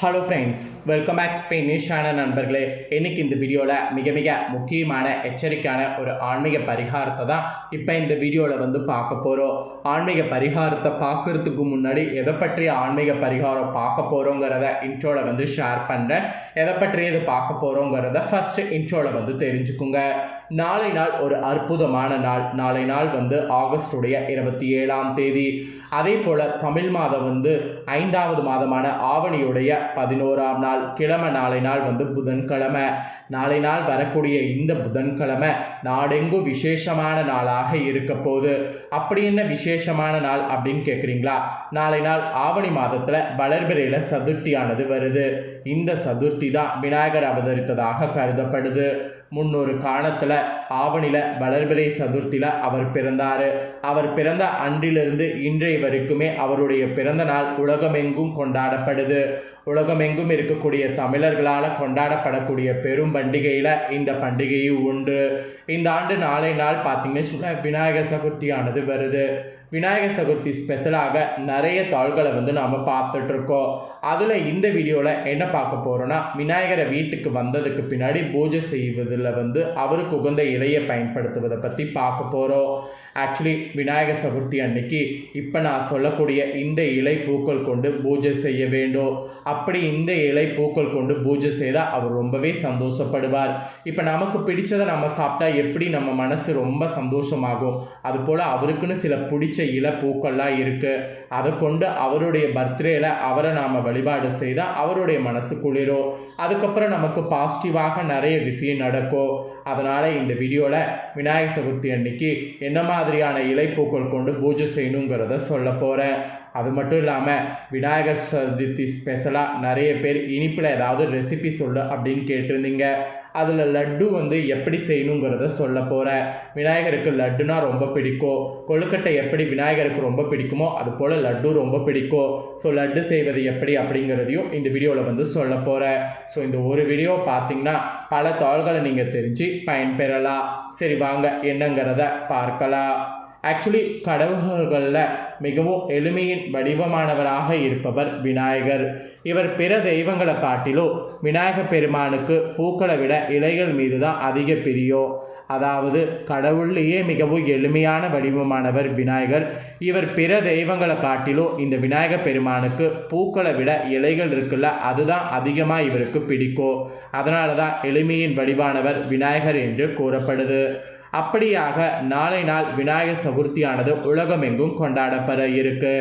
Hello friends welcome back ஸ்பெயினிஷான நண்பர்களே. இன்றைக்கி இந்த வீடியோவில் மிக மிக முக்கியமான எச்சரிக்கையான ஒரு ஆன்மீக பரிகாரத்தை தான் இப்போ இந்த வீடியோவில் வந்து பார்க்க போகிறோம் ஆன்மீக பரிகாரத்தை பார்க்கறதுக்கு முன்னாடி எதை பற்றிய ஆன்மீக பரிகாரம் பார்க்க போகிறோங்கிறத இன்ட்ரோவில் வந்து ஷேர் பண்ணுறேன் எதை பற்றி இது பார்க்க போகிறோங்கிறத ஃபஸ்ட்டு இன்ட்ரோவில் வந்து தெரிஞ்சுக்குங்க. நாளை நாள் ஒரு அற்புதமான நாள். நாளை நாள் வந்து ஆகஸ்டுடைய இருபத்தி ஏழாம் தேதி. அதே போல் தமிழ் மாதம் வந்து ஐந்தாவது மாதமான ஆவணியுடைய பதினோராம் நாள் கிழமை நாளை நாள் வந்து புதன்கிழமை. நாளை நாள் வரக்கூடிய இந்த புதன்கிழமை நாடெங்கும் விசேஷமான நாளாக இருக்க போகுது. அப்படி என்ன விசேஷமான நாள் அப்படின்னு கேட்குறீங்களா நாளை நாள் ஆவணி மாதத்தில் வளர்பிறையில் சதுர்த்தியானது வருது. இந்த சதுர்த்தி தான் விநாயகர் அவதரித்ததாக கருதப்படுது. முன்னொரு காலத்தில் ஆவணியில் வளர்பிறை சதுர்த்தியில் அவர் பிறந்தார். அவர் பிறந்த அன்றிலிருந்து இன்றைய வரைக்குமே அவருடைய பிறந்த நாள் உலகமெங்கும் கொண்டாடப்படுது. உலகமெங்கும் இருக்கக்கூடிய தமிழர்களால் கொண்டாடப்படக்கூடிய பெரும் பண்டிகையில் இந்த பண்டிகையும் உண்டு இந்த ஆண்டு நாளை நாள் பார்த்திங்கன்னு சொன்னால் விநாயகர் சதுர்த்தியானது வருது. விநாயகர் சதுர்த்தி ஸ்பெஷலாக நிறைய தாள்களை வந்து நாம் பார்த்துட்ருக்கோம் அதில் இந்த வீடியோவில் என்ன பார்க்க போகிறோன்னா விநாயகரை வீட்டுக்கு வந்ததுக்கு பின்னாடி பூஜை செய்வதில் வந்து அவருக்கு உகந்த இலையை பயன்படுத்துவதை பற்றி பார்க்க போகிறோம் ஆக்சுவலி விநாயகர் சதுர்த்தி அன்னைக்கு இப்போ நான் சொல்லக்கூடிய இந்த இலை பூக்கள் கொண்டு பூஜை செய்ய வேண்டும். அப்படி இந்த இலை பூக்கள் கொண்டு பூஜை செய்தால் அவர் ரொம்பவே சந்தோஷப்படுவார். இப்போ நமக்கு பிடிச்சதை நம்ம சாப்பிட்டா எப்படி நம்ம மனசு ரொம்ப சந்தோஷமாகும். அதுபோல் அவருக்குன்னு சில பிடிச்ச இலை இருக்குது அதை கொண்டு அவருடைய பர்த்டேயில் அவரை நாம் வழிபாடு செய்தால் அவருடைய மனசு குளிரும். அதுக்கப்புறம் நமக்கு பாசிட்டிவாக நிறைய விஷயம் நடக்கும். அதனால் இந்த வீடியோவில் விநாயகர் சதுர்த்தி அன்னைக்கு என்ன மாதிரியான இலைப்பூக்கள் கொண்டு பூஜை செய்யணுங்கிறத சொல்ல போகிறேன் அது மட்டும் இல்லாமல் விநாயகர் சதுர்த்தி ஸ்பெஷலாக நிறைய பேர் இனிப்பில் ஏதாவது ரெசிபி சொல்லு அப்படின்னு கேட்டிருந்தீங்க. அதில் லட்டு வந்து எப்படி செய்யணுங்கிறத சொல்ல போகிறேன் விநாயகருக்கு லட்டுனா ரொம்ப பிடிக்கும். கொழுக்கட்டை எப்படி விநாயகருக்கு ரொம்ப பிடிக்குமோ அது போல் லட்டு ரொம்ப பிடிக்கும். ஸோ லட்டு செய்வது எப்படி அப்படிங்கிறதையும் இந்த வீடியோவில் வந்து சொல்ல போகிறேன் ஸோ இந்த ஒரு வீடியோ பார்த்தீங்கன்னா பல தாள்களை நீங்கள் தெரிஞ்சு பயன்பெறலாம். சரி வாங்க என்னங்கிறத பார்க்கலாம். ஆக்சுவலி கடவுள்களில் மிகவும் எளிமையின் வடிவமானவராக இருப்பவர் விநாயகர். இவர் பிற தெய்வங்களை காட்டிலும் விநாயகர் பெருமானுக்கு பூக்களை விட இலைகள் மீது தான் அதிக பிரியம் அதாவது கடவுள்லேயே மிகவும் எளிமையான வடிவமானவர் விநாயகர். இவர் பிற தெய்வங்களை காட்டிலும் இந்த விநாயகர் பெருமானுக்கு பூக்களை விட இலைகள் இருக்குல்ல அதுதான் அதிகமாக இவருக்கு பிடிக்கும் அதனால தான் எளிமையின் வடிவானவர் விநாயகர் என்று கூறப்படுது. அப்படியாக நாளை நாள் விநாயகர் சதுர்த்தியானது உலகமெங்கும் கொண்டாடப்பட இருக்கு.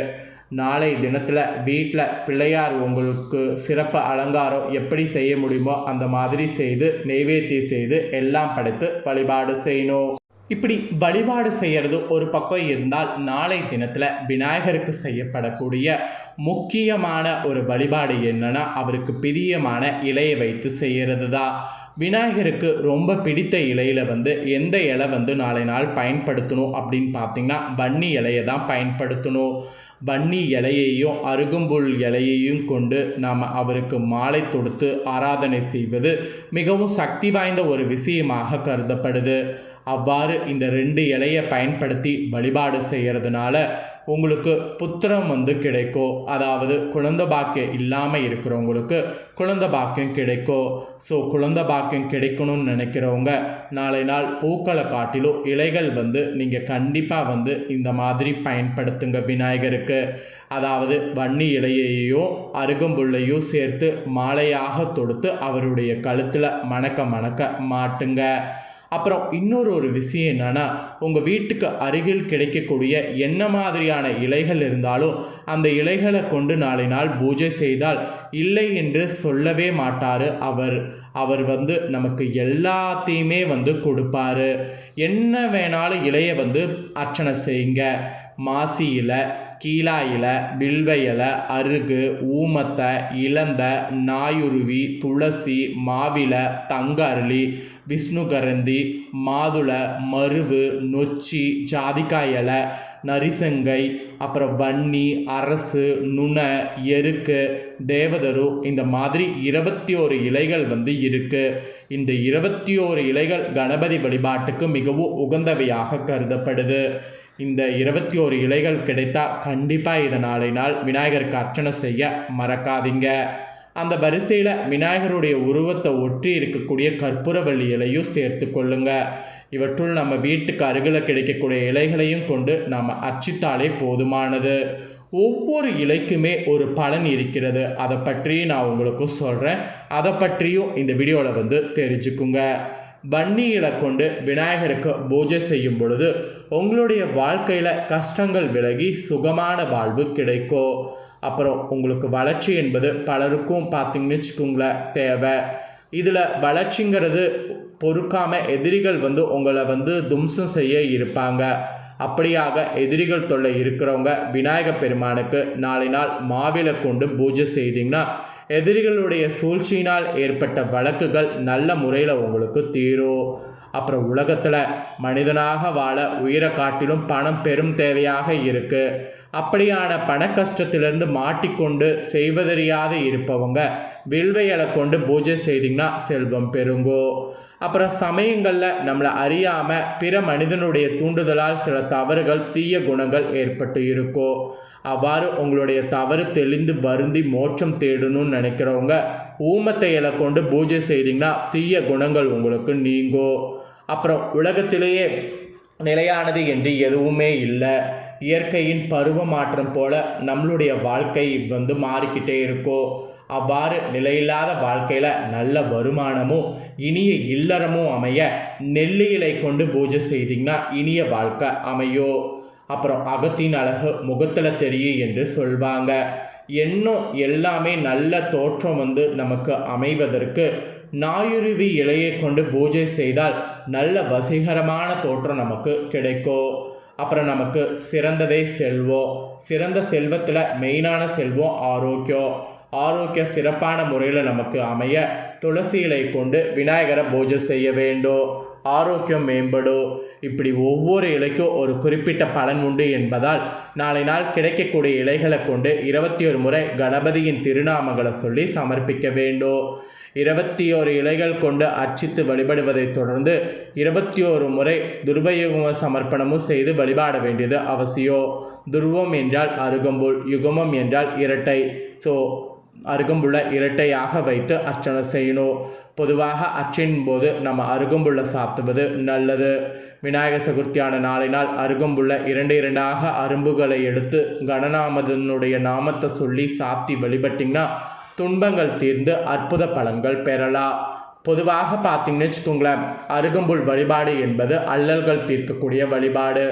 நாளை தினத்தில் வீட்டில் பிள்ளையார் உங்களுக்கு சிறப்பு அலங்காரம் எப்படி செய்ய முடியுமோ அந்த மாதிரி செய்து நெய்வேத்தியம் செய்து எல்லாம் படைத்து வழிபாடு செய்யணும். இப்படி வழிபாடு செய்கிறது ஒரு பக்கம் இருந்தால் நாளை தினத்தில் விநாயகருக்கு செய்யப்படக்கூடிய முக்கியமான ஒரு வழிபாடு என்னன்னா அவருக்கு பிரியமான இலையை வைத்து செய்கிறது தான் விநாயகருக்கு ரொம்ப பிடித்த இலையில் வந்து எந்த இலை வந்து நாளை நாள் பயன்படுத்தணும் அப்படின்னு பார்த்தீங்கன்னா வன்னி இலையை தான் பயன்படுத்தணும். வன்னி இலையையும் அருகம்புல் இலையையும் கொண்டு நாம் அவருக்கு மாலை தொடுத்து ஆராதனை செய்வது மிகவும் சக்தி வாய்ந்த ஒரு விஷயமாக கருதப்படுது. அவ்வாறு இந்த ரெண்டு இலையை பயன்படுத்தி வழிபாடு செய்கிறதுனால உங்களுக்கு புத்திரம் வந்து கிடைக்கும் அதாவது குழந்த பாக்கியம் இல்லாமல் இருக்கிறவங்களுக்கு குழந்த பாக்கியம் கிடைக்கும் ஸோ குழந்த பாக்கியம் கிடைக்கணும்னு நினைக்கிறவங்க நாளை நாள் பூக்களை காட்டிலும் இலைகள் வந்து நீங்கள் கண்டிப்பாக வந்து இந்த மாதிரி பயன்படுத்துங்க விநாயகருக்கு. அதாவது வன்னி இலையையும் அருகம்புல்லையும் சேர்த்து மாலையாக தொடுத்து அவருடைய கழுத்தில் மணக்க மணக்க மாட்டுங்க. அப்புறம் இன்னொரு ஒரு விஷயம் என்னென்னா உங்கள் வீட்டுக்கு அருகில் கிடைக்கக்கூடிய என்ன மாதிரியான இலைகள் இருந்தாலும் அந்த இலைகளை கொண்டு நாளை நாள் பூஜை செய்தால் இல்லை என்று சொல்லவே மாட்டார். அவர் அவர் வந்து நமக்கு எல்லாத்தையுமே வந்து கொடுப்பாரு. என்ன வேணாலும் இலையை வந்து அர்ச்சனை செய்யுங்க. மாசி இலை கீழா இலை வில்வ இலை அருகு ஊமத்தை இளந்த நாயுருவி துளசி மாவிலை தங்க அருளி விஷ்ணுகரந்தி மாதுளை மருவு நொச்சி ஜாதிக்காய் இலை நரிசங்கை அப்புறம் வன்னி அரசு நுண எருக்கு தேவதரு இந்த மாதிரி இருபத்தி ஓரு இலைகள் வந்து இருக்குது இந்த இருபத்தி ஓரு இலைகள் கணபதி வழிபாட்டுக்கு மிகவும் உகந்தவையாக கருதப்படுது. இந்த இருபத்தி ஓரு இலைகள் கிடைத்தால் கண்டிப்பாக இதை நாளை நாள் விநாயகருக்கு அர்ச்சனை செய்ய மறக்காதீங்க. அந்த வரிசையில் விநாயகருடைய உருவத்தை ஒற்றி இருக்கக்கூடிய கற்பூரவள்ளி இலையும் சேர்த்து கொள்ளுங்க. இவற்றுள் நம்ம வீட்டுக்கு அருகில் கிடைக்கக்கூடிய இலைகளையும் கொண்டு நம்ம அர்ச்சித்தாலே போதுமானது. ஒவ்வொரு இலைக்குமே ஒரு பலன் இருக்கிறது. அதை பற்றி நான் உங்களுக்கு சொல்கிறேன் அதை பற்றியும் இந்த வீடியோவில் வந்து தெரிஞ்சுக்குங்க. வன்னியில் கொண்டு விநாயகருக்கு பூஜை செய்யும் பொழுது உங்களுடைய வாழ்க்கையில் கஷ்டங்கள் விலகி சுகமான வாழ்வு கிடைக்கும். அப்புறம் உங்களுக்கு வளர்ச்சி என்பது பலருக்கும் பார்த்தீங்கன்னு வச்சுக்கோங்களேன் தேவை. இதில் வளர்ச்சிங்கிறது பொறுக்காமல் எதிரிகள் வந்து உங்களை வந்து தும்சம் செய்ய இருப்பாங்க. அப்படியாக எதிரிகள் தொல்லை இருக்கிறவங்க விநாயக பெருமானுக்கு நாளை நாள் மாவிலை கொண்டு பூஜை செய்தீங்கன்னா எதிரிகளுடைய சூழ்ச்சியினால் ஏற்பட்ட வழக்குகள் நல்ல முறையில் உங்களுக்கு தீரும். அப்புறம் உலகத்தில் மனிதனாக வாழ உயிரை காட்டிலும் பணம் பெரும் தேவையாக இருக்குது அப்படியான பண கஷ்டத்திலிருந்து மாட்டிக்கொண்டு செய்வதறியாது இருப்பவங்க. வில்வையலை கொண்டு பூஜை செய்தீங்கன்னா செல்வம் பெருங்கோ. அப்புறம் சமயங்களில் நம்மளை அறியாமல் பிற மனிதனுடைய தூண்டுதலால் சில தவறுகள் தீய குணங்கள் ஏற்பட்டு இருக்கோ. அவ்வாறு உங்களுடைய தவறு தெளிந்து வருந்தி மோட்சம் தேடணும்னு நினைக்கிறவங்க ஊமத்தை இலை கொண்டு பூஜை செய்தீங்கன்னா தீய குணங்கள் உங்களுக்கு நீங்கோ. அப்புறம் உலகத்திலேயே நிலையானது என்று எதுவுமே இல்லை. இயற்கையின் பருவ மாற்றம் போல நம்மளுடைய வாழ்க்கை வந்து மாறிக்கிட்டே இருக்கோ. அவ்வாறு நிலையில்லாத வாழ்க்கையில் நல்ல வருமானமும் இனிய இல்லறமும் அமைய நெல்லியிலை கொண்டு பூஜை செய்தீங்கன்னா இனிய வாழ்க்கை அமையோ. அப்புறம் அகத்தின் அழகு முகத்தில் தெரியும் என்று சொல்வாங்க. இன்னும் எல்லாமே நல்ல தோற்றம் வந்து நமக்கு அமைவதற்கு நாயுருவி இலையை கொண்டு பூஜை செய்தால் நல்ல வசீகரமான தோற்றம் நமக்கு கிடைக்கும் அப்புறம் நமக்கு சிறந்ததே செல்வம் சிறந்த செல்வத்தில் மெயினான செல்வம் ஆரோக்கியம் ஆரோக்கிய சிறப்பான முறையில் நமக்கு அமைய துளசி இலை கொண்டு விநாயகரை பூஜை செய்ய வேண்டும் ஆரோக்கியம் மேம்படும் இப்படி ஒவ்வொரு இலைக்கும் ஒரு குறிப்பிட்ட பலன் உண்டு என்பதால் நாளை நாள் கிடைக்கக்கூடிய இலைகளை கொண்டு இருபத்தி ஒரு முறை கணபதியின் திருநாமங்களை சொல்லி சமர்ப்பிக்க வேண்டும் இருபத்தி ஓரு இலைகள் கொண்டு அர்ச்சித்து வழிபடுவதைத் தொடர்ந்து இருபத்தி ஓரு முறை துர்வயுகம சமர்ப்பணமும் செய்து வழிபாட வேண்டியது அவசியம் துருவம் என்றால் அருகம்புல் யுகமம் என்றால் இரட்டை. ஸோ அருகம்புள்ள இரட்டையாக வைத்து அர்ச்சனை செய்யணும். பொதுவாக அர்ச்சனையின் போது நம்ம அருகம்புள்ள சாத்துவது நல்லது. விநாயகர் சதுர்த்தியான நாளினால் அருகம்புள்ள இரண்டு இரண்டாக அரும்புகளை எடுத்து கணநாமதனுடைய நாமத்தை சொல்லி சாத்தி வழிபட்டிங்கன்னா துன்பங்கள் தீர்ந்து அற்புத பலன்கள் பெறலாம் பொதுவாக பார்த்தீங்கன்னு வச்சுக்கோங்களேன் அருகம்புல் வழிபாடு என்பது அல்லல்கள் தீர்க்கக்கூடிய வழிபாடு.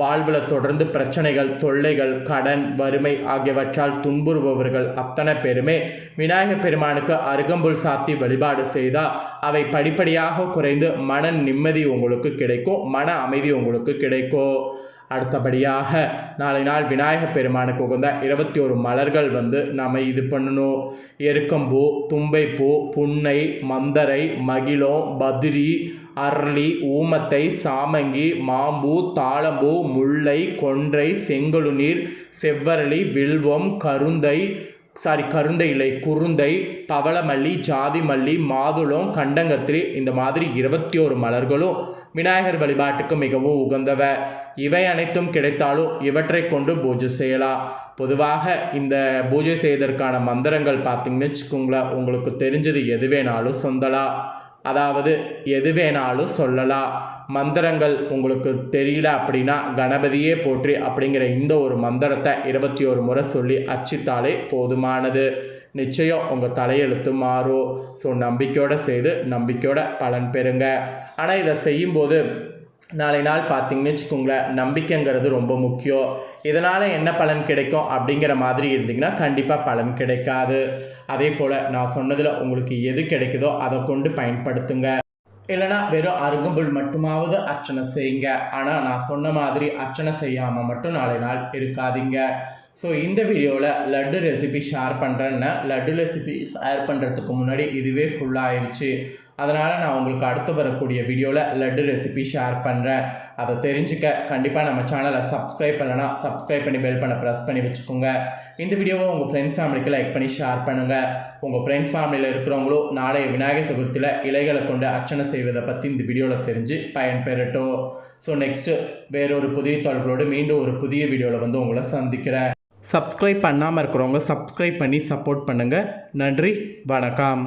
வாழ்வில் தொடர்ந்து பிரச்சனைகள் தொல்லைகள் கடன் வறுமை ஆகியவற்றால் துன்புறுபவர்கள் அத்தனை பேருமே விநாயகர் பெருமானுக்கு அருகம்புல் சாத்தி வழிபாடு செய்தால் அவை படிப்படியாக குறைந்து மன நிம்மதி உங்களுக்கு கிடைக்கும் மன அமைதி உங்களுக்கு கிடைக்கும். அடுத்தபடியாக நாளை நாள் விநாயகப் பெருமானுக்கு உகந்த இருபத்தி ஒரு மலர்கள் வந்து நாம் இது பண்ணணும் எருக்கம்பூ தும்பைப்பூ புன்னை மந்தரை மகிழம் பதிரி அரளி ஊமத்தை சாமங்கி மாம்பூ தாளம்பூ முல்லை கொன்றை செங்கழுநீர் செவ்வரளி வில்வம் கருந்தை சாரி கருந்தை இலை குருந்தை பவளமல்லி ஜாதி மல்லி மாதுளம் கண்டங்கத்திரி இந்த மாதிரி இருபத்தி ஒரு மலர்களும் விநாயகர் வழிபாட்டுக்கு மிகவும் உகந்தவ. இவை அனைத்தும் கிடைத்தாலும் இவற்றை கொண்டு பூஜை செய்யலாம். பொதுவாக இந்த பூஜை செய்வதற்கான மந்திரங்கள் பார்த்தீங்கன்னு வச்சுக்கோங்களேன் உங்களுக்கு தெரிஞ்சது எது வேணாலும் சொந்தலாம் அதாவது எது வேணாலும் சொல்லலாம். மந்திரங்கள் உங்களுக்கு தெரியல அப்படின்னா கணபதியே போற்றி அப்படிங்கிற இந்த ஒரு மந்திரத்தை இருபத்தி ஒரு முறை சொல்லி அர்ச்சித்தாலே போதுமானது. நிச்சயம் உங்கள் தலையெழுத்து மாறும். ஸோ நம்பிக்கையோடு செய்து நம்பிக்கையோட பலன் பெறுங்க. ஆனால் இதை செய்யும்போது நாளை நாள் பார்த்தீங்கன்னு வச்சுக்கோங்களேன் நம்பிக்கைங்கிறது ரொம்ப முக்கியம். இதனால் என்ன பலன் கிடைக்கும் அப்படிங்கிற மாதிரி இருந்தீங்கன்னா கண்டிப்பாக பலன் கிடைக்காது. அதே போல் நான் சொன்னதில் உங்களுக்கு எது கிடைக்குதோ அதை கொண்டு பயன்படுத்துங்க. இல்லைனா வெறும் அருகம்புல் மட்டுமாவது அர்ச்சனை செய்யுங்க. ஆனால் நான் சொன்ன மாதிரி அர்ச்சனை செய்யாமல் மட்டும் நாளை நாள் இருக்காதீங்க. ஸோ இந்த வீடியோவில் லட்டு ரெசிபி ஷேர் பண்ணுறேன்னா லட்டு ரெசிபி ஷேர் பண்ணுறதுக்கு முன்னாடி இதுவே ஃபுல்லாகிருச்சு அதனால் நான் உங்களுக்கு அடுத்து வரக்கூடிய வீடியோவில் லட்டு ரெசிபி ஷேர் பண்ணுறேன் அதை தெரிஞ்சுக்க கண்டிப்பாக நம்ம சேனலை சப்ஸ்கிரைப் பண்ணலன்னா சப்ஸ்கிரைப் பண்ணி பெல் பண்ண ப்ரெஸ் பண்ணி வச்சுக்கோங்க. இந்த வீடியோவை உங்கள் ஃப்ரெண்ட்ஸ் ஃபேமிலிக்கு லைக் பண்ணி ஷேர் பண்ணுங்கள் உங்கள் ஃப்ரெண்ட்ஸ் ஃபேமிலியில் இருக்கிறவங்களும் நாளைய விநாயகர் சதுர்த்தியில் இலைகளை கொண்டு அர்ச்சனை செய்வதை பற்றி இந்த வீடியோவில் தெரிஞ்சு பயன்பெறட்டும். ஸோ நெக்ஸ்ட்டு வேறொரு புதிய தொடர்களோடு மீண்டும் ஒரு புதிய வீடியோவில் வந்து உங்களை சந்திக்கிறேன். சப்ஸ்கிரைப் பண்ணாமல் இருக்கிறவங்க சப்ஸ்கிரைப் பண்ணி சப்போர்ட் பண்ணுங்கள் நன்றி வணக்கம்.